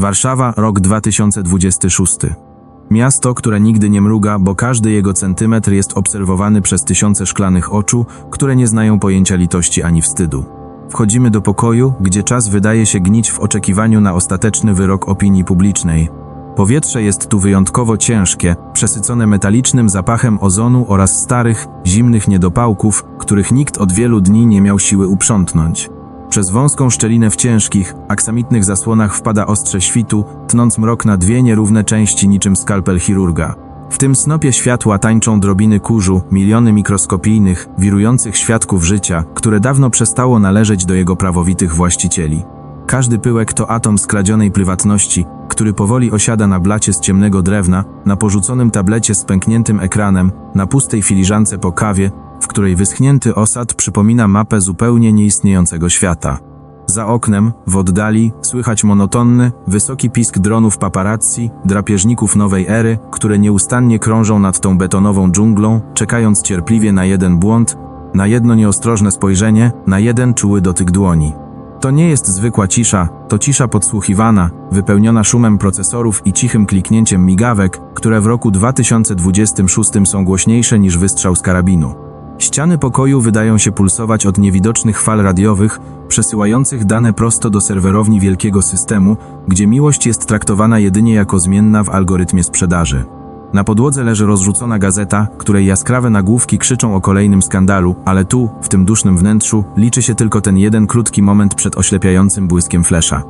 Warszawa, rok 2026. Miasto, które nigdy nie mruga, bo każdy jego centymetr jest obserwowany przez tysiące szklanych oczu, które nie znają pojęcia litości ani wstydu. Wchodzimy do pokoju, gdzie czas wydaje się gnić w oczekiwaniu na ostateczny wyrok opinii publicznej. Powietrze jest tu wyjątkowo ciężkie, przesycone metalicznym zapachem ozonu oraz starych, zimnych niedopałków, których nikt od wielu dni nie miał siły uprzątnąć. Przez wąską szczelinę w ciężkich, aksamitnych zasłonach wpada ostrze świtu, tnąc mrok na dwie nierówne części niczym skalpel chirurga. W tym snopie światła tańczą drobiny kurzu, miliony mikroskopijnych, wirujących świadków życia, które dawno przestało należeć do jego prawowitych właścicieli. Każdy pyłek to atom skradzionej prywatności, który powoli osiada na blacie z ciemnego drewna, na porzuconym tablecie z pękniętym ekranem, na pustej filiżance po kawie, w której wyschnięty osad przypomina mapę zupełnie nieistniejącego świata. Za oknem, w oddali, słychać monotonny, wysoki pisk dronów paparazzi, drapieżników nowej ery, które nieustannie krążą nad tą betonową dżunglą, czekając cierpliwie na jeden błąd, na jedno nieostrożne spojrzenie, na jeden czuły dotyk dłoni. To nie jest zwykła cisza, to cisza podsłuchiwana, wypełniona szumem procesorów i cichym kliknięciem migawek, które w roku 2026 są głośniejsze niż wystrzał z karabinu. Ściany pokoju wydają się pulsować od niewidocznych fal radiowych, przesyłających dane prosto do serwerowni wielkiego systemu, gdzie miłość jest traktowana jedynie jako zmienna w algorytmie sprzedaży. Na podłodze leży rozrzucona gazeta, której jaskrawe nagłówki krzyczą o kolejnym skandalu, ale tu, w tym dusznym wnętrzu, liczy się tylko ten jeden krótki moment przed oślepiającym błyskiem flesza.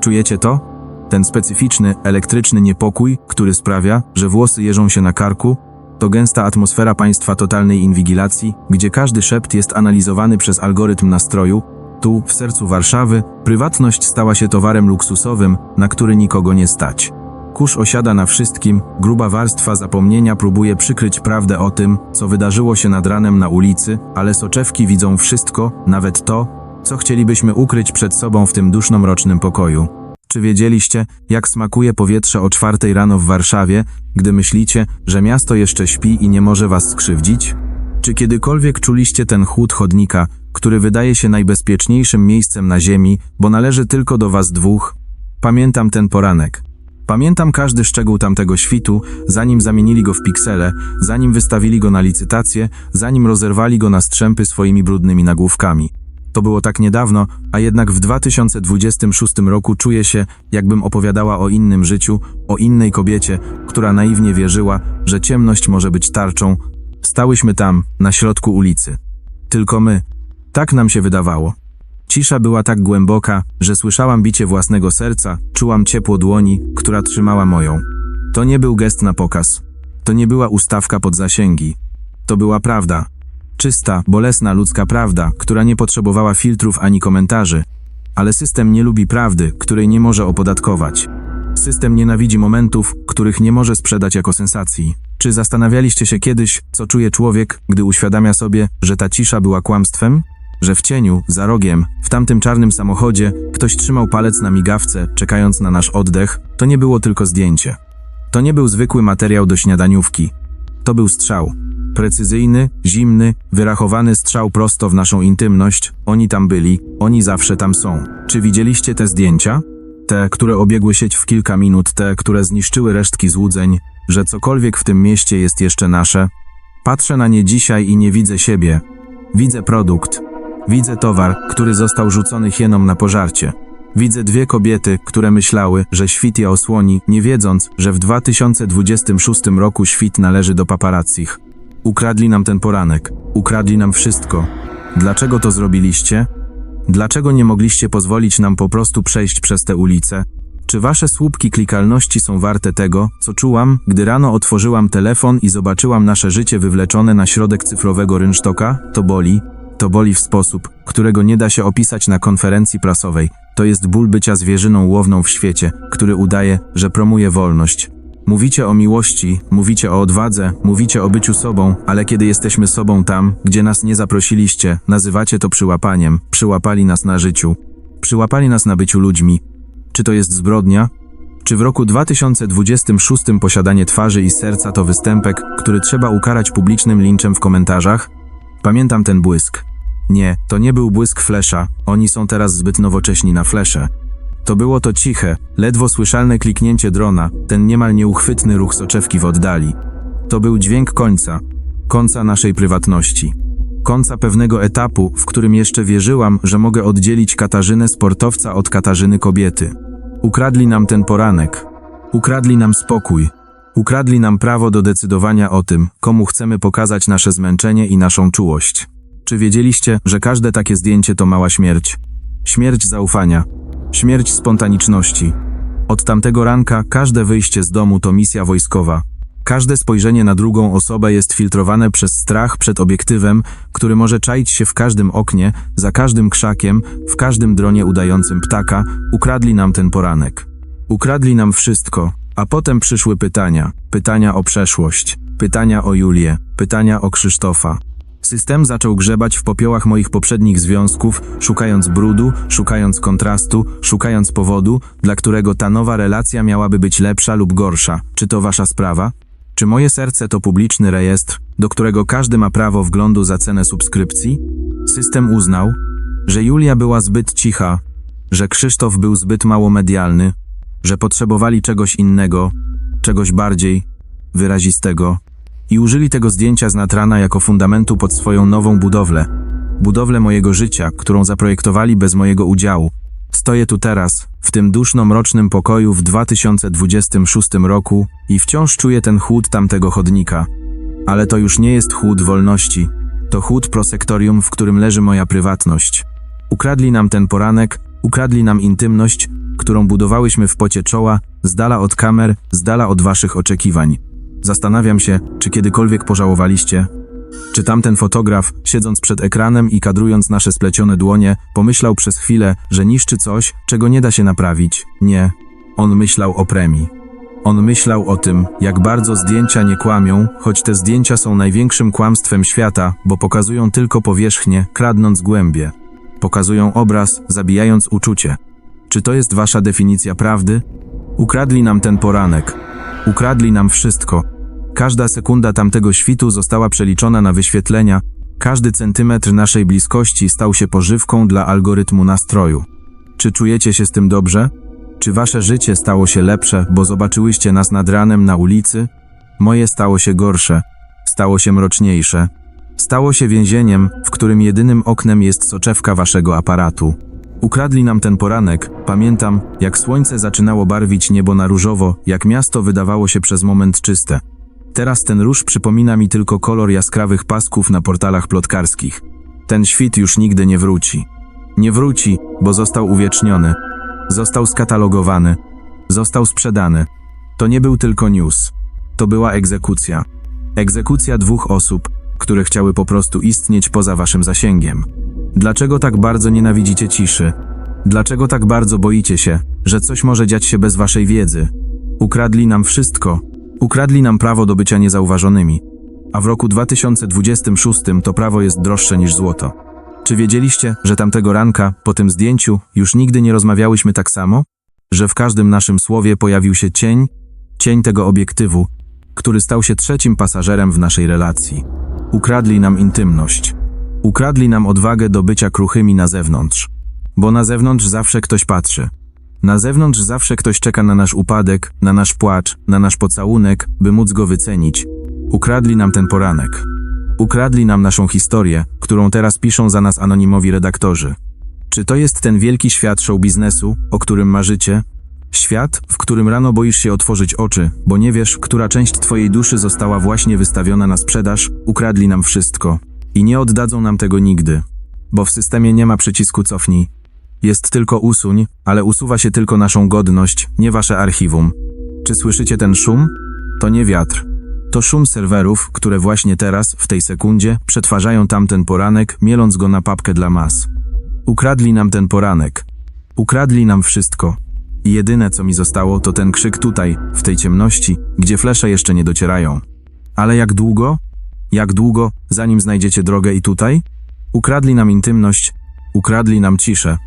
Czujecie to? Ten specyficzny, elektryczny niepokój, który sprawia, że włosy jeżą się na karku, to gęsta atmosfera państwa totalnej inwigilacji, gdzie każdy szept jest analizowany przez algorytm nastroju. Tu, w sercu Warszawy, prywatność stała się towarem luksusowym, na który nikogo nie stać. Kurz osiada na wszystkim, gruba warstwa zapomnienia próbuje przykryć prawdę o tym, co wydarzyło się nad ranem na ulicy, ale soczewki widzą wszystko, nawet to, co chcielibyśmy ukryć przed sobą w tym duszno-mrocznym pokoju. Czy wiedzieliście, jak smakuje powietrze o czwartej rano w Warszawie, gdy myślicie, że miasto jeszcze śpi i nie może was skrzywdzić? Czy kiedykolwiek czuliście ten chłód chodnika, który wydaje się najbezpieczniejszym miejscem na ziemi, bo należy tylko do was dwóch? Pamiętam ten poranek. Pamiętam każdy szczegół tamtego świtu, zanim zamienili go w piksele, zanim wystawili go na licytację, zanim rozerwali go na strzępy swoimi brudnymi nagłówkami. To było tak niedawno, a jednak w 2026 roku czuję się, jakbym opowiadała o innym życiu, o innej kobiecie, która naiwnie wierzyła, że ciemność może być tarczą. Stałyśmy tam, na środku ulicy. Tylko my. Tak nam się wydawało. Cisza była tak głęboka, że słyszałam bicie własnego serca, czułam ciepło dłoni, która trzymała moją. To nie był gest na pokaz. To nie była ustawka pod zasięgi. To była prawda. Czysta, bolesna ludzka prawda, która nie potrzebowała filtrów ani komentarzy. Ale system nie lubi prawdy, której nie może opodatkować. System nienawidzi momentów, których nie może sprzedać jako sensacji. Czy zastanawialiście się kiedyś, co czuje człowiek, gdy uświadamia sobie, że ta cisza była kłamstwem? Że w cieniu, za rogiem, w tamtym czarnym samochodzie, ktoś trzymał palec na migawce, czekając na nasz oddech, to nie było tylko zdjęcie. To nie był zwykły materiał do śniadaniówki. To był strzał. Precyzyjny, zimny, wyrachowany strzał prosto w naszą intymność. Oni tam byli, oni zawsze tam są. Czy widzieliście te zdjęcia? Te, które obiegły sieć w kilka minut, te, które zniszczyły resztki złudzeń, że cokolwiek w tym mieście jest jeszcze nasze? Patrzę na nie dzisiaj i nie widzę siebie. Widzę produkt. Widzę towar, który został rzucony hienom na pożarcie. Widzę dwie kobiety, które myślały, że świt je osłoni, nie wiedząc, że w 2026 roku świt należy do paparazzich. Ukradli nam ten poranek. Ukradli nam wszystko. Dlaczego to zrobiliście? Dlaczego nie mogliście pozwolić nam po prostu przejść przez te ulice? Czy wasze słupki klikalności są warte tego, co czułam, gdy rano otworzyłam telefon i zobaczyłam nasze życie wywleczone na środek cyfrowego rynsztoka? To boli. To boli w sposób, którego nie da się opisać na konferencji prasowej. To jest ból bycia zwierzyną łowną w świecie, który udaje, że promuje wolność. Mówicie o miłości, mówicie o odwadze, mówicie o byciu sobą, ale kiedy jesteśmy sobą tam, gdzie nas nie zaprosiliście, nazywacie to przyłapaniem. Przyłapali nas na życiu. Przyłapali nas na byciu ludźmi. Czy to jest zbrodnia? Czy w roku 2026 posiadanie twarzy i serca to występek, który trzeba ukarać publicznym linczem w komentarzach? Pamiętam ten błysk. Nie, to nie był błysk flesza, oni są teraz zbyt nowocześni na flesze. To było to ciche, ledwo słyszalne kliknięcie drona, ten niemal nieuchwytny ruch soczewki w oddali. To był dźwięk końca, końca naszej prywatności. Końca pewnego etapu, w którym jeszcze wierzyłam, że mogę oddzielić Katarzynę sportowca od Katarzyny kobiety. Ukradli nam ten poranek. Ukradli nam spokój. Ukradli nam prawo do decydowania o tym, komu chcemy pokazać nasze zmęczenie i naszą czułość. Czy wiedzieliście, że każde takie zdjęcie to mała śmierć? Śmierć zaufania, śmierć spontaniczności. Od tamtego ranka każde wyjście z domu to misja wojskowa. Każde spojrzenie na drugą osobę jest filtrowane przez strach przed obiektywem, który może czaić się w każdym oknie, za każdym krzakiem, w każdym dronie udającym ptaka. Ukradli nam ten poranek. Ukradli nam wszystko, a potem przyszły pytania. Pytania o przeszłość, pytania o Julię, pytania o Krzysztofa. System zaczął grzebać w popiołach moich poprzednich związków, szukając brudu, szukając kontrastu, szukając powodu, dla którego ta nowa relacja miałaby być lepsza lub gorsza. Czy to wasza sprawa? Czy moje serce to publiczny rejestr, do którego każdy ma prawo wglądu za cenę subskrypcji? System uznał, że Julia była zbyt cicha, że Krzysztof był zbyt mało medialny, że potrzebowali czegoś innego, czegoś bardziej wyrazistego i użyli tego zdjęcia z Natrana jako fundamentu pod swoją nową budowlę. Budowlę mojego życia, którą zaprojektowali bez mojego udziału. Stoję tu teraz, w tym duszno-mrocznym pokoju w 2026 roku i wciąż czuję ten chłód tamtego chodnika. Ale to już nie jest chłód wolności, to chłód prosektorium, w którym leży moja prywatność. Ukradli nam ten poranek, ukradli nam intymność, którą budowałyśmy w pocie czoła, z dala od kamer, z dala od waszych oczekiwań. Zastanawiam się, czy kiedykolwiek pożałowaliście, czy tamten fotograf, siedząc przed ekranem i kadrując nasze splecione dłonie, pomyślał przez chwilę, że niszczy coś, czego nie da się naprawić? Nie. On myślał o premii. On myślał o tym, jak bardzo zdjęcia nie kłamią, choć te zdjęcia są największym kłamstwem świata, bo pokazują tylko powierzchnię, kradnąc głębie. Pokazują obraz, zabijając uczucie. Czy to jest wasza definicja prawdy? Ukradli nam ten poranek. Ukradli nam wszystko. Każda sekunda tamtego świtu została przeliczona na wyświetlenia, każdy centymetr naszej bliskości stał się pożywką dla algorytmu nastroju. Czy czujecie się z tym dobrze? Czy wasze życie stało się lepsze, bo zobaczyłyście nas nad ranem na ulicy? Moje stało się gorsze, stało się mroczniejsze. Stało się więzieniem, w którym jedynym oknem jest soczewka waszego aparatu. Ukradli nam ten poranek. Pamiętam, jak słońce zaczynało barwić niebo na różowo, jak miasto wydawało się przez moment czyste. Teraz ten róż przypomina mi tylko kolor jaskrawych pasków na portalach plotkarskich. Ten świt już nigdy nie wróci. Nie wróci, bo został uwieczniony. Został skatalogowany. Został sprzedany. To nie był tylko news. To była egzekucja. Egzekucja dwóch osób, które chciały po prostu istnieć poza waszym zasięgiem. Dlaczego tak bardzo nienawidzicie ciszy? Dlaczego tak bardzo boicie się, że coś może dziać się bez waszej wiedzy? Ukradli nam wszystko. Ukradli nam prawo do bycia niezauważonymi. A w roku 2026 to prawo jest droższe niż złoto. Czy wiedzieliście, że tamtego ranka, po tym zdjęciu, już nigdy nie rozmawiałyśmy tak samo? Że w każdym naszym słowie pojawił się cień, cień tego obiektywu, który stał się trzecim pasażerem w naszej relacji. Ukradli nam intymność. Ukradli nam odwagę do bycia kruchymi na zewnątrz. Bo na zewnątrz zawsze ktoś patrzy. Na zewnątrz zawsze ktoś czeka na nasz upadek, na nasz płacz, na nasz pocałunek, by móc go wycenić. Ukradli nam ten poranek. Ukradli nam naszą historię, którą teraz piszą za nas anonimowi redaktorzy. Czy to jest ten wielki świat show biznesu, o którym marzycie? Świat, w którym rano boisz się otworzyć oczy, bo nie wiesz, która część twojej duszy została właśnie wystawiona na sprzedaż, ukradli nam wszystko. I nie oddadzą nam tego nigdy. Bo w systemie nie ma przycisku cofnij. Jest tylko usuń, ale usuwa się tylko naszą godność, nie wasze archiwum. Czy słyszycie ten szum? To nie wiatr. To szum serwerów, które właśnie teraz, w tej sekundzie, przetwarzają tamten poranek, mieląc go na papkę dla mas. Ukradli nam ten poranek. Ukradli nam wszystko. I jedyne, co mi zostało, to ten krzyk tutaj, w tej ciemności, gdzie flesze jeszcze nie docierają. Ale jak długo? Jak długo, zanim znajdziecie drogę i tutaj? Ukradli nam intymność, ukradli nam ciszę,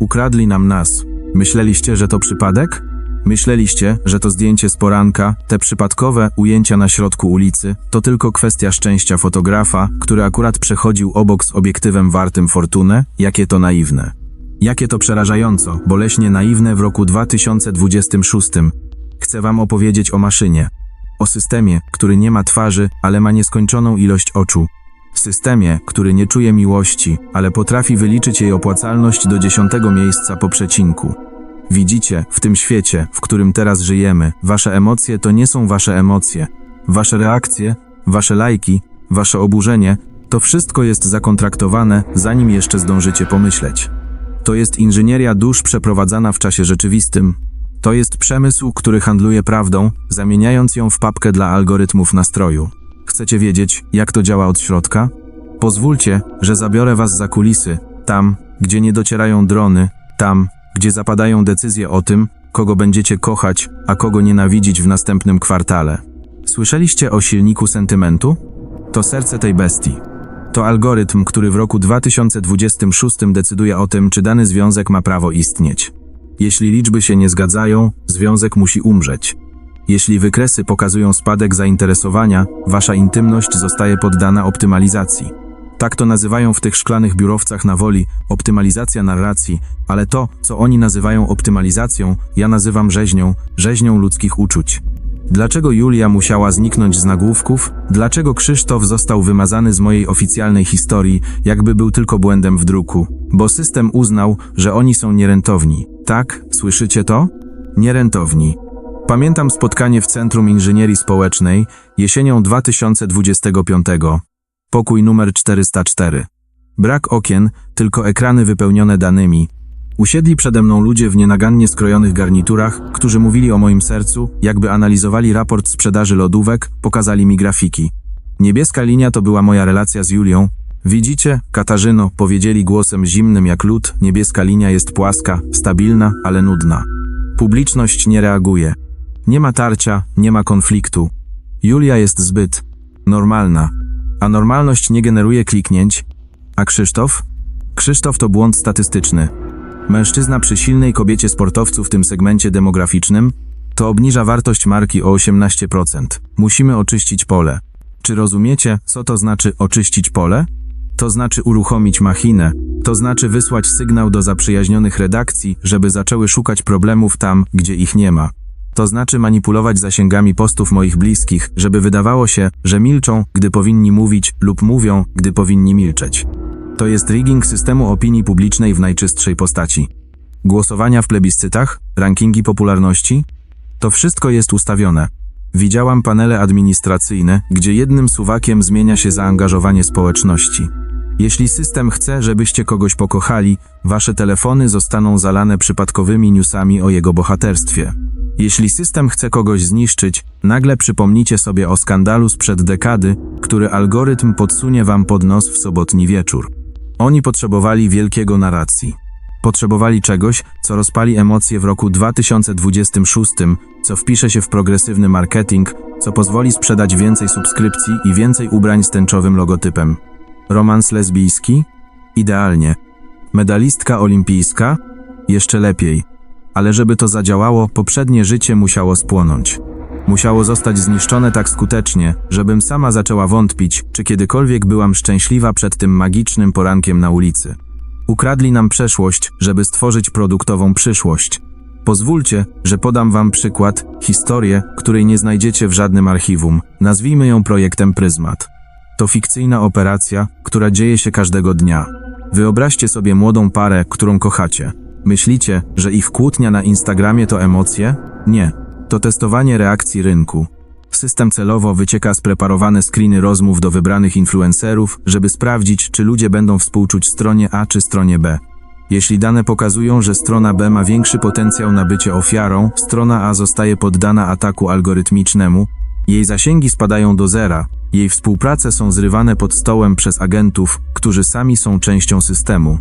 ukradli nam nas. Myśleliście, że to przypadek? Myśleliście, że to zdjęcie z poranka, te przypadkowe ujęcia na środku ulicy, to tylko kwestia szczęścia fotografa, który akurat przechodził obok z obiektywem wartym fortunę? Jakie to naiwne. Jakie to przerażająco, boleśnie naiwne w roku 2026. Chcę wam opowiedzieć o maszynie. O systemie, który nie ma twarzy, ale ma nieskończoną ilość oczu. Systemie, który nie czuje miłości, ale potrafi wyliczyć jej opłacalność do dziesiątego miejsca po przecinku. Widzicie, w tym świecie, w którym teraz żyjemy, wasze emocje to nie są wasze emocje. Wasze reakcje, wasze lajki, wasze oburzenie, to wszystko jest zakontraktowane, zanim jeszcze zdążycie pomyśleć. To jest inżynieria dusz przeprowadzana w czasie rzeczywistym. To jest przemysł, który handluje prawdą, zamieniając ją w papkę dla algorytmów nastroju. Chcecie wiedzieć, jak to działa od środka? Pozwólcie, że zabiorę was za kulisy, tam, gdzie nie docierają drony, tam, gdzie zapadają decyzje o tym, kogo będziecie kochać, a kogo nienawidzić w następnym kwartale. Słyszeliście o silniku sentymentu? To serce tej bestii. To algorytm, który w roku 2026 decyduje o tym, czy dany związek ma prawo istnieć. Jeśli liczby się nie zgadzają, związek musi umrzeć. Jeśli wykresy pokazują spadek zainteresowania, wasza intymność zostaje poddana optymalizacji. Tak to nazywają w tych szklanych biurowcach na woli optymalizacja narracji, ale to, co oni nazywają optymalizacją, ja nazywam rzeźnią, rzeźnią ludzkich uczuć. Dlaczego Julia musiała zniknąć z nagłówków? Dlaczego Krzysztof został wymazany z mojej oficjalnej historii, jakby był tylko błędem w druku? Bo system uznał, że oni są nierentowni. Tak, słyszycie to? Nierentowni. Pamiętam spotkanie w Centrum Inżynierii Społecznej jesienią 2025. Pokój numer 404. Brak okien, tylko ekrany wypełnione danymi. Usiedli przede mną ludzie w nienagannie skrojonych garniturach, którzy mówili o moim sercu, jakby analizowali raport sprzedaży lodówek, pokazali mi grafiki. Niebieska linia to była moja relacja z Julią. Widzicie, Katarzyno, powiedzieli głosem zimnym jak lód, niebieska linia jest płaska, stabilna, ale nudna. Publiczność nie reaguje. Nie ma tarcia, nie ma konfliktu. Julia jest zbyt normalna. A normalność nie generuje kliknięć. A Krzysztof? Krzysztof to błąd statystyczny. Mężczyzna przy silnej kobiecie sportowcu w tym segmencie demograficznym to obniża wartość marki o 18%. Musimy oczyścić pole. Czy rozumiecie, co to znaczy oczyścić pole? To znaczy uruchomić machinę, to znaczy wysłać sygnał do zaprzyjaźnionych redakcji, żeby zaczęły szukać problemów tam, gdzie ich nie ma. To znaczy manipulować zasięgami postów moich bliskich, żeby wydawało się, że milczą, gdy powinni mówić, lub mówią, gdy powinni milczeć. To jest rigging systemu opinii publicznej w najczystszej postaci. Głosowania w plebiscytach, rankingi popularności to wszystko jest ustawione. Widziałam panele administracyjne, gdzie jednym suwakiem zmienia się zaangażowanie społeczności. Jeśli system chce, żebyście kogoś pokochali, wasze telefony zostaną zalane przypadkowymi newsami o jego bohaterstwie. Jeśli system chce kogoś zniszczyć, nagle przypomnicie sobie o skandalu sprzed dekady, który algorytm podsunie wam pod nos w sobotni wieczór. Oni potrzebowali wielkiego narracji. Potrzebowali czegoś, co rozpali emocje w roku 2026, co wpisze się w progresywny marketing, co pozwoli sprzedać więcej subskrypcji i więcej ubrań z tęczowym logotypem. Romans lesbijski? Idealnie. Medalistka olimpijska? Jeszcze lepiej. Ale żeby to zadziałało, poprzednie życie musiało spłonąć. Musiało zostać zniszczone tak skutecznie, żebym sama zaczęła wątpić, czy kiedykolwiek byłam szczęśliwa przed tym magicznym porankiem na ulicy. Ukradli nam przeszłość, żeby stworzyć produktową przyszłość. Pozwólcie, że podam wam przykład, historię, której nie znajdziecie w żadnym archiwum. Nazwijmy ją projektem Pryzmat. To fikcyjna operacja, która dzieje się każdego dnia. Wyobraźcie sobie młodą parę, którą kochacie. Myślicie, że ich kłótnia na Instagramie to emocje? Nie. To testowanie reakcji rynku. System celowo wycieka spreparowane screeny rozmów do wybranych influencerów, żeby sprawdzić, czy ludzie będą współczuć stronie A czy stronie B. Jeśli dane pokazują, że strona B ma większy potencjał na bycie ofiarą, strona A zostaje poddana ataku algorytmicznemu, jej zasięgi spadają do zera, jej współprace są zrywane pod stołem przez agentów, którzy sami są częścią systemu.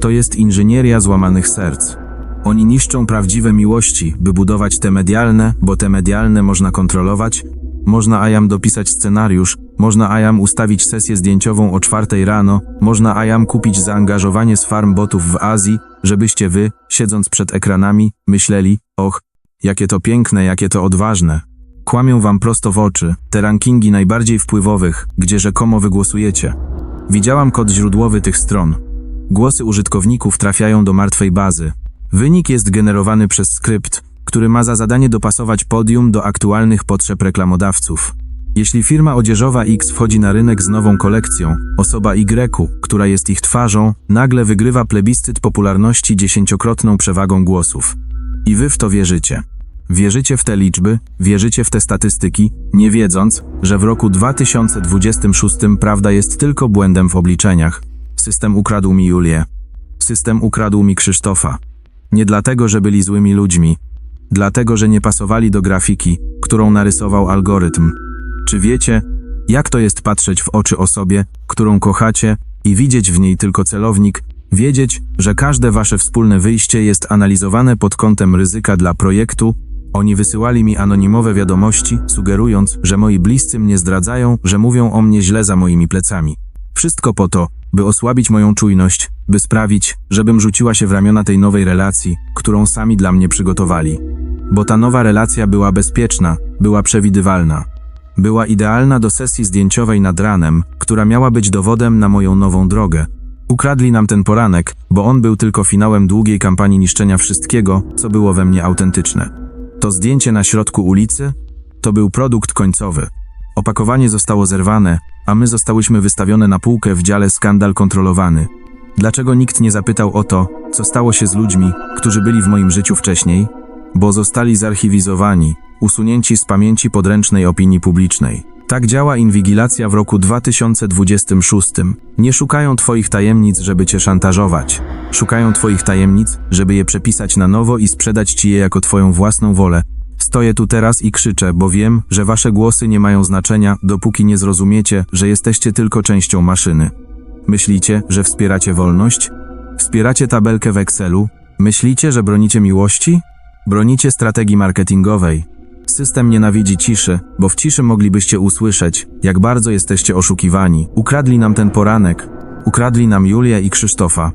To jest inżynieria złamanych serc. Oni niszczą prawdziwe miłości, by budować te medialne, bo te medialne można kontrolować. Można Ayam dopisać scenariusz, można Ayam ustawić sesję zdjęciową o czwartej rano, można Ayam kupić zaangażowanie z farm botów w Azji, żebyście wy, siedząc przed ekranami, myśleli, och, jakie to piękne, jakie to odważne. Kłamią wam prosto w oczy, te rankingi najbardziej wpływowych, gdzie rzekomo wygłosujecie. Widziałam kod źródłowy tych stron. Głosy użytkowników trafiają do martwej bazy. Wynik jest generowany przez skrypt, który ma za zadanie dopasować podium do aktualnych potrzeb reklamodawców. Jeśli firma odzieżowa X wchodzi na rynek z nową kolekcją, osoba Y, która jest ich twarzą, nagle wygrywa plebiscyt popularności dziesięciokrotną przewagą głosów. I wy w to wierzycie. Wierzycie w te liczby, wierzycie w te statystyki, nie wiedząc, że w roku 2026 prawda jest tylko błędem w obliczeniach. System ukradł mi Julię. System ukradł mi Krzysztofa. Nie dlatego, że byli złymi ludźmi, dlatego, że nie pasowali do grafiki, którą narysował algorytm. Czy wiecie, jak to jest patrzeć w oczy osobie, którą kochacie i widzieć w niej tylko celownik, wiedzieć, że każde wasze wspólne wyjście jest analizowane pod kątem ryzyka dla projektu? Oni wysyłali mi anonimowe wiadomości, sugerując, że moi bliscy mnie zdradzają, że mówią o mnie źle za moimi plecami. Wszystko po to, by osłabić moją czujność, by sprawić, żebym rzuciła się w ramiona tej nowej relacji, którą sami dla mnie przygotowali. Bo ta nowa relacja była bezpieczna, była przewidywalna. Była idealna do sesji zdjęciowej nad ranem, która miała być dowodem na moją nową drogę. Ukradli nam ten poranek, bo on był tylko finałem długiej kampanii niszczenia wszystkiego, co było we mnie autentyczne. To zdjęcie na środku ulicy to był produkt końcowy. Opakowanie zostało zerwane, a my zostałyśmy wystawione na półkę w dziale skandal kontrolowany. Dlaczego nikt nie zapytał o to, co stało się z ludźmi, którzy byli w moim życiu wcześniej? Bo zostali zarchiwizowani, usunięci z pamięci podręcznej opinii publicznej. Tak działa inwigilacja w roku 2026. Nie szukają Twoich tajemnic, żeby Cię szantażować. Szukają Twoich tajemnic, żeby je przepisać na nowo i sprzedać Ci je jako Twoją własną wolę. Stoję tu teraz i krzyczę, bo wiem, że Wasze głosy nie mają znaczenia, dopóki nie zrozumiecie, że jesteście tylko częścią maszyny. Myślicie, że wspieracie wolność? Wspieracie tabelkę w Excelu? Myślicie, że bronicie miłości? Bronicie strategii marketingowej. System nienawidzi ciszy, bo w ciszy moglibyście usłyszeć, jak bardzo jesteście oszukiwani. Ukradli nam ten poranek. Ukradli nam Julię i Krzysztofa.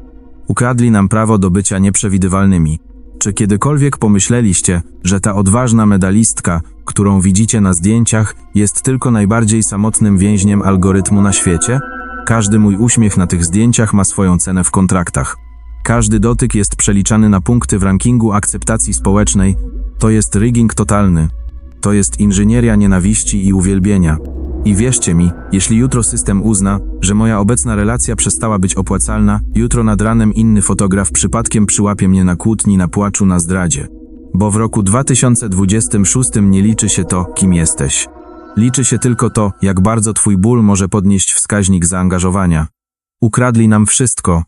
Ukradli nam prawo do bycia nieprzewidywalnymi. Czy kiedykolwiek pomyśleliście, że ta odważna medalistka, którą widzicie na zdjęciach, jest tylko najbardziej samotnym więźniem algorytmu na świecie? Każdy mój uśmiech na tych zdjęciach ma swoją cenę w kontraktach. Każdy dotyk jest przeliczany na punkty w rankingu akceptacji społecznej. To jest rigging totalny. To jest inżynieria nienawiści i uwielbienia. I wierzcie mi, jeśli jutro system uzna, że moja obecna relacja przestała być opłacalna, jutro nad ranem inny fotograf przypadkiem przyłapie mnie na kłótni, na płaczu, na zdradzie. Bo w roku 2026 nie liczy się to, kim jesteś. Liczy się tylko to, jak bardzo twój ból może podnieść wskaźnik zaangażowania. Ukradli nam wszystko.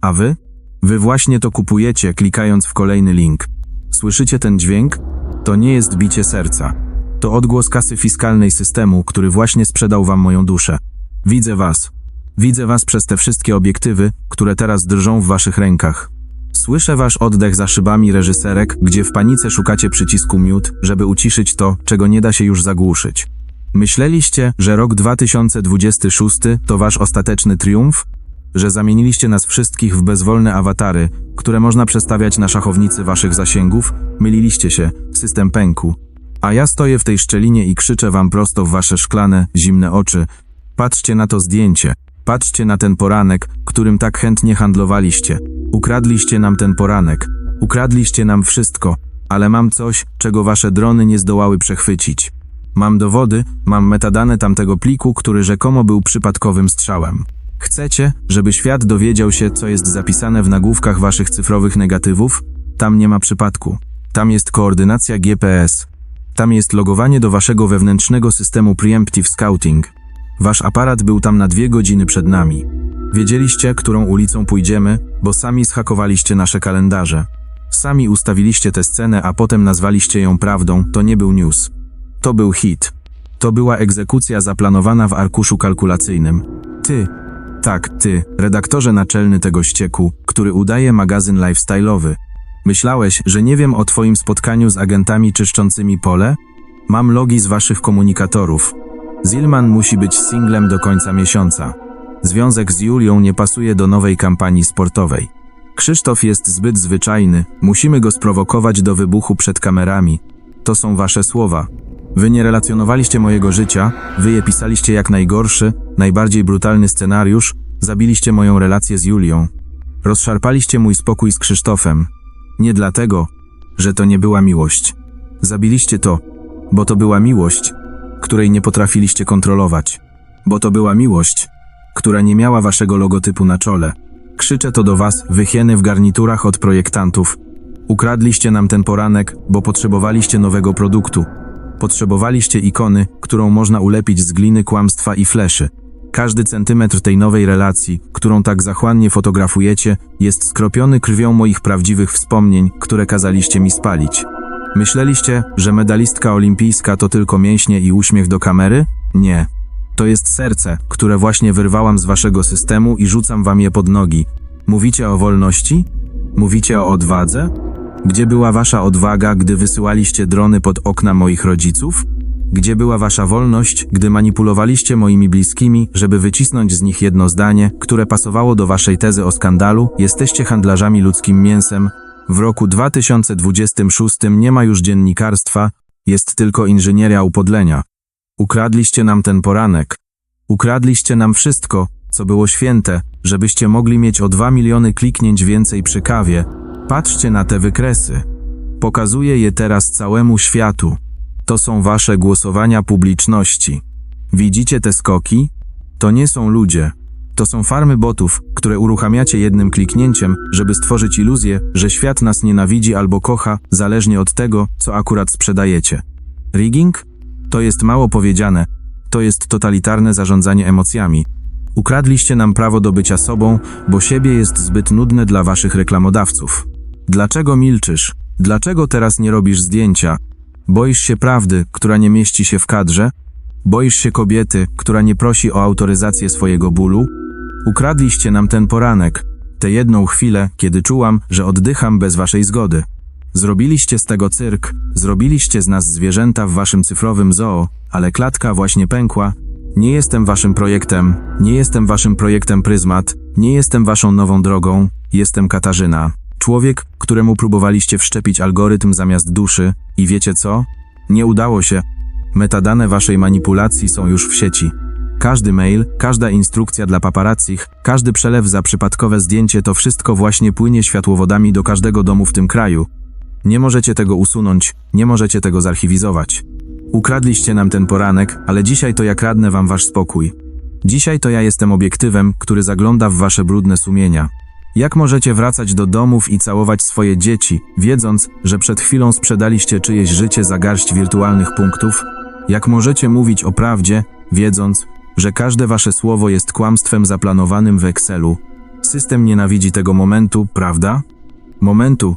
A wy? Wy właśnie to kupujecie, klikając w kolejny link. Słyszycie ten dźwięk? To nie jest bicie serca. To odgłos kasy fiskalnej systemu, który właśnie sprzedał wam moją duszę. Widzę was. Widzę was przez te wszystkie obiektywy, które teraz drżą w waszych rękach. Słyszę wasz oddech za szybami reżyserek, gdzie w panice szukacie przycisku mute, żeby uciszyć to, czego nie da się już zagłuszyć. Myśleliście, że rok 2026 to wasz ostateczny triumf? Że zamieniliście nas wszystkich w bezwolne awatary, które można przestawiać na szachownicy waszych zasięgów? Myliliście się, system pękł. A ja stoję w tej szczelinie i krzyczę wam prosto w wasze szklane, zimne oczy. Patrzcie na to zdjęcie. Patrzcie na ten poranek, którym tak chętnie handlowaliście. Ukradliście nam ten poranek. Ukradliście nam wszystko, ale mam coś, czego wasze drony nie zdołały przechwycić. Mam dowody, mam metadane tamtego pliku, który rzekomo był przypadkowym strzałem. Chcecie, żeby świat dowiedział się, co jest zapisane w nagłówkach waszych cyfrowych negatywów? Tam nie ma przypadku. Tam jest koordynacja GPS. Tam jest logowanie do waszego wewnętrznego systemu Preemptive Scouting. Wasz aparat był tam na dwie godziny przed nami. Wiedzieliście, którą ulicą pójdziemy, bo sami schakowaliście nasze kalendarze. Sami ustawiliście tę scenę, a potem nazwaliście ją prawdą. To nie był news. To był hit. To była egzekucja zaplanowana w arkuszu kalkulacyjnym. Ty, tak, ty, redaktorze naczelny tego ścieku, który udaje magazyn lifestyle'owy. Myślałeś, że nie wiem o twoim spotkaniu z agentami czyszczącymi pole? Mam logi z waszych komunikatorów. Zilman musi być singlem do końca miesiąca. Związek z Julią nie pasuje do nowej kampanii sportowej. Krzysztof jest zbyt zwyczajny, musimy go sprowokować do wybuchu przed kamerami. To są wasze słowa. Wy nie relacjonowaliście mojego życia, wy je pisaliście jak najgorszy, najbardziej brutalny scenariusz, zabiliście moją relację z Julią. Rozszarpaliście mój spokój z Krzysztofem. Nie dlatego, że to nie była miłość. Zabiliście to, bo to była miłość, której nie potrafiliście kontrolować. Bo to była miłość, która nie miała waszego logotypu na czole. Krzyczę to do was, wychieny w garniturach od projektantów. Ukradliście nam ten poranek, bo potrzebowaliście nowego produktu. Potrzebowaliście ikony, którą można ulepić z gliny kłamstwa i fleszy. Każdy centymetr tej nowej relacji, którą tak zachłannie fotografujecie, jest skropiony krwią moich prawdziwych wspomnień, które kazaliście mi spalić. Myśleliście, że medalistka olimpijska to tylko mięśnie i uśmiech do kamery? Nie. To jest serce, które właśnie wyrwałam z waszego systemu i rzucam wam je pod nogi. Mówicie o wolności? Mówicie o odwadze? Gdzie była wasza odwaga, gdy wysyłaliście drony pod okna moich rodziców? Gdzie była wasza wolność, gdy manipulowaliście moimi bliskimi, żeby wycisnąć z nich jedno zdanie, które pasowało do waszej tezy o skandalu? Jesteście handlarzami ludzkim mięsem. W roku 2026 nie ma już dziennikarstwa, jest tylko inżynieria upodlenia. Ukradliście nam ten poranek. Ukradliście nam wszystko, co było święte, żebyście mogli mieć o 2 miliony kliknięć więcej przy kawie. Patrzcie na te wykresy. Pokazuję je teraz całemu światu. To są wasze głosowania publiczności. Widzicie te skoki? To nie są ludzie. To są farmy botów, które uruchamiacie jednym kliknięciem, żeby stworzyć iluzję, że świat nas nienawidzi albo kocha, zależnie od tego, co akurat sprzedajecie. Rigging? To jest mało powiedziane. To jest totalitarne zarządzanie emocjami. Ukradliście nam prawo do bycia sobą, bo siebie jest zbyt nudne dla waszych reklamodawców. Dlaczego milczysz? Dlaczego teraz nie robisz zdjęcia? Boisz się prawdy, która nie mieści się w kadrze? Boisz się kobiety, która nie prosi o autoryzację swojego bólu? Ukradliście nam ten poranek, tę jedną chwilę, kiedy czułam, że oddycham bez waszej zgody. Zrobiliście z tego cyrk, zrobiliście z nas zwierzęta w waszym cyfrowym zoo, ale klatka właśnie pękła. Nie jestem waszym projektem, nie jestem waszym projektem Pryzmat, nie jestem waszą nową drogą, jestem Katarzyna. Człowiek, któremu próbowaliście wszczepić algorytm zamiast duszy i wiecie co? Nie udało się. Metadane waszej manipulacji są już w sieci. Każdy mail, każda instrukcja dla paparazzich, każdy przelew za przypadkowe zdjęcie to wszystko właśnie płynie światłowodami do każdego domu w tym kraju. Nie możecie tego usunąć, nie możecie tego zarchiwizować. Ukradliście nam ten poranek, ale dzisiaj to ja kradnę wam wasz spokój. Dzisiaj to ja jestem obiektywem, który zagląda w wasze brudne sumienia. Jak możecie wracać do domów i całować swoje dzieci, wiedząc, że przed chwilą sprzedaliście czyjeś życie za garść wirtualnych punktów? Jak możecie mówić o prawdzie, wiedząc, że każde wasze słowo jest kłamstwem zaplanowanym w Excelu? System nienawidzi tego momentu, prawda? Momentu,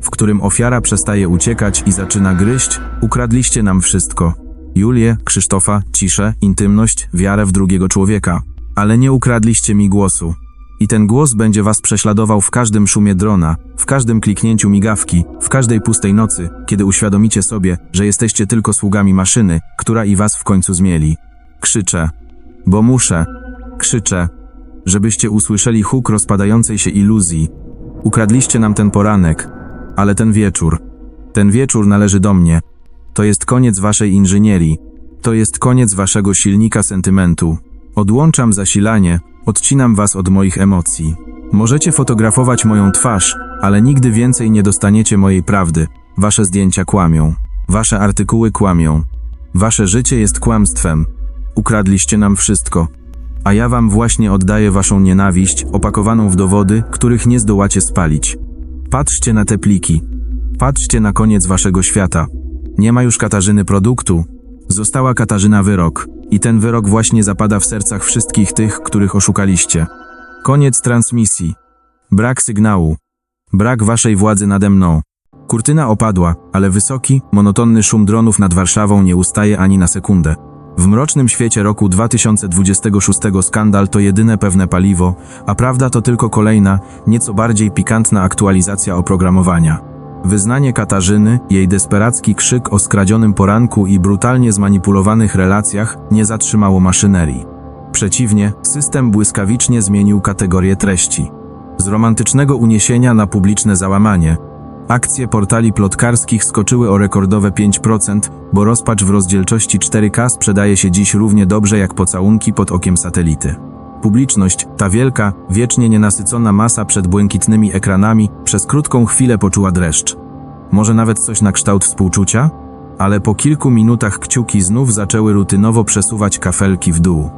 w którym ofiara przestaje uciekać i zaczyna gryźć, ukradliście nam wszystko. Julię, Krzysztofa, ciszę, intymność, wiarę w drugiego człowieka. Ale nie ukradliście mi głosu. I ten głos będzie was prześladował w każdym szumie drona, w każdym kliknięciu migawki, w każdej pustej nocy, kiedy uświadomicie sobie, że jesteście tylko sługami maszyny, która i was w końcu zmieli. Krzyczę, bo muszę. Krzyczę, żebyście usłyszeli huk rozpadającej się iluzji. Ukradliście nam ten poranek, ale ten wieczór, ten wieczór należy do mnie. To jest koniec waszej inżynierii. To jest koniec waszego silnika sentymentu. Odłączam zasilanie, odcinam was od moich emocji. Możecie fotografować moją twarz, ale nigdy więcej nie dostaniecie mojej prawdy. Wasze zdjęcia kłamią. Wasze artykuły kłamią. Wasze życie jest kłamstwem. Ukradliście nam wszystko. A ja wam właśnie oddaję waszą nienawiść, opakowaną w dowody, których nie zdołacie spalić. Patrzcie na te pliki. Patrzcie na koniec waszego świata. Nie ma już Katarzyny produktu. Została Katarzyna wyrok. I ten wyrok właśnie zapada w sercach wszystkich tych, których oszukaliście. Koniec transmisji. Brak sygnału. Brak waszej władzy nade mną. Kurtyna opadła, ale wysoki, monotonny szum dronów nad Warszawą nie ustaje ani na sekundę. W mrocznym świecie roku 2026 skandal to jedyne pewne paliwo, a prawda to tylko kolejna, nieco bardziej pikantna aktualizacja oprogramowania. Wyznanie Katarzyny, jej desperacki krzyk o skradzionym poranku i brutalnie zmanipulowanych relacjach nie zatrzymało maszynerii. Przeciwnie, system błyskawicznie zmienił kategorię treści. Z romantycznego uniesienia na publiczne załamanie. Akcje portali plotkarskich skoczyły o rekordowe 5%, bo rozpacz w rozdzielczości 4K sprzedaje się dziś równie dobrze jak pocałunki pod okiem satelity. Publiczność, ta wielka, wiecznie nienasycona masa przed błękitnymi ekranami, przez krótką chwilę poczuła dreszcz. Może nawet coś na kształt współczucia? Ale po kilku minutach kciuki znów zaczęły rutynowo przesuwać kafelki w dół.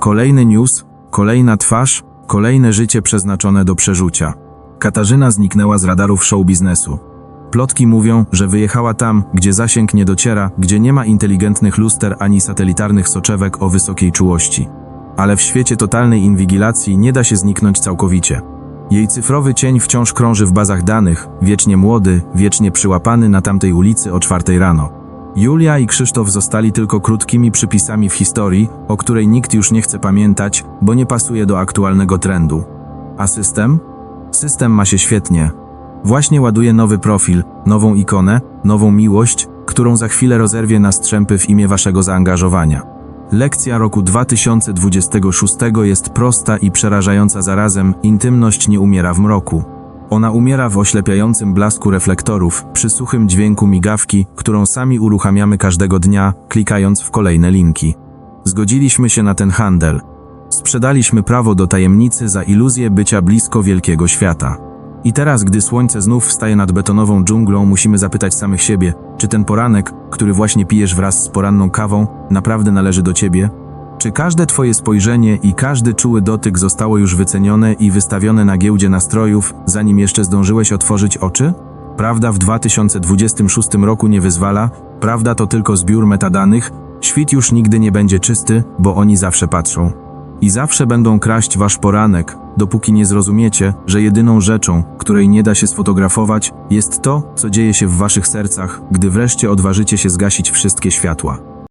Kolejny news, kolejna twarz, kolejne życie przeznaczone do przerzucia. Katarzyna zniknęła z radarów show biznesu. Plotki mówią, że wyjechała tam, gdzie zasięg nie dociera, gdzie nie ma inteligentnych luster ani satelitarnych soczewek o wysokiej czułości. Ale w świecie totalnej inwigilacji nie da się zniknąć całkowicie. Jej cyfrowy cień wciąż krąży w bazach danych, wiecznie młody, wiecznie przyłapany na tamtej ulicy o czwartej rano. Julia i Krzysztof zostali tylko krótkimi przypisami w historii, o której nikt już nie chce pamiętać, bo nie pasuje do aktualnego trendu. A system? System ma się świetnie. Właśnie ładuje nowy profil, nową ikonę, nową miłość, którą za chwilę rozerwie na strzępy w imię waszego zaangażowania. Lekcja roku 2026 jest prosta i przerażająca zarazem, intymność nie umiera w mroku. Ona umiera w oślepiającym blasku reflektorów, przy suchym dźwięku migawki, którą sami uruchamiamy każdego dnia, klikając w kolejne linki. Zgodziliśmy się na ten handel. Sprzedaliśmy prawo do tajemnicy za iluzję bycia blisko wielkiego świata. I teraz, gdy słońce znów wstaje nad betonową dżunglą, musimy zapytać samych siebie, czy ten poranek, który właśnie pijesz wraz z poranną kawą, naprawdę należy do ciebie? Czy każde twoje spojrzenie i każdy czuły dotyk zostało już wycenione i wystawione na giełdzie nastrojów, zanim jeszcze zdążyłeś otworzyć oczy? Prawda w 2026 roku nie wyzwala, prawda to tylko zbiór metadanych, świt już nigdy nie będzie czysty, bo oni zawsze patrzą. I zawsze będą kraść wasz poranek, dopóki nie zrozumiecie, że jedyną rzeczą, której nie da się sfotografować, jest to, co dzieje się w waszych sercach, gdy wreszcie odważycie się zgasić wszystkie światła.